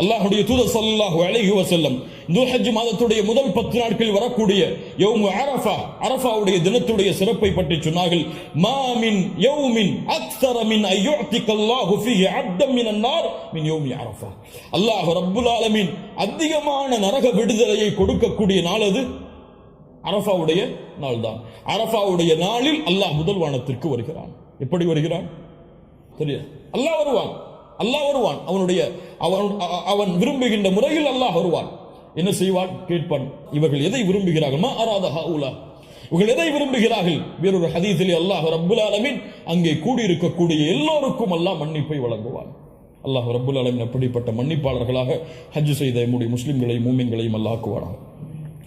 அல்லாஹுடைய தூதர் சல்லாஹு அலைஹி வசல்லம் துல்ஹஜ் மாதத்துடைய முதல் பத்து நாட்களில் வரக்கூடிய யௌமு அரஃபா அரஃபாவுடைய தினத்துடைய சிறப்பை பற்றி சொன்னார்கள். மாமின் யோமின் யௌமின் அக்ஸர மின் அய்யுஅதிக அல்லாஹு ஃபீஹி அப்தம் மினன் மின் யௌமி அரஃபா. அல்லாஹ் ரப்புல் ஆலமீன் அதிகமான நரக விடுதலையை கொடுக்கக்கூடிய நாள் அது. அரஃபாவுடைய நாள் தான் அரஃபாவுடைய நாளில் அல்லாஹ் முதல் வானத்திற்கு வருகிறான். எப்படி வருகிறான்? தெரியாது? அல்லாஹ் வருவான். அல்லாஹ் வருவான். அவனுடைய அவன் அவன் விரும்புகின்ற முறையில் அல்லாஹ் வருவான். என்ன செய்வான்? கேட்பான். இவர்கள் எதை விரும்புகிறார்கள்? அராத ஹவுலா. இவர்கள் எதை விரும்புகிறார்கள்? வேறொரு ஹதீஸிலே அல்லாஹ் ரப்புல் ஆலமின் அங்கே கூடியிருக்கக்கூடிய எல்லோருக்கும் அல்லாஹ் மன்னிப்பை வழங்குவான். அல்லாஹ் ரப்புல் ஆலமீன் அப்படிப்பட்ட மன்னிப்பாளர்களாக ஹஜ் செய்த முடி முஸ்லிம்களையும் மூமின்களையும் அல்லாஹ் ஆக்குவானாக.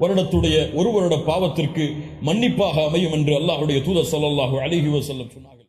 வருடத்துடைய ஒரு வருட பாவத்திற்கு மன்னிப்பாக அமையும் என்று அல்லாஹுடைய தூதர் சல்லாஹூ அலிஹி வசல்லம் சொன்னார்கள்.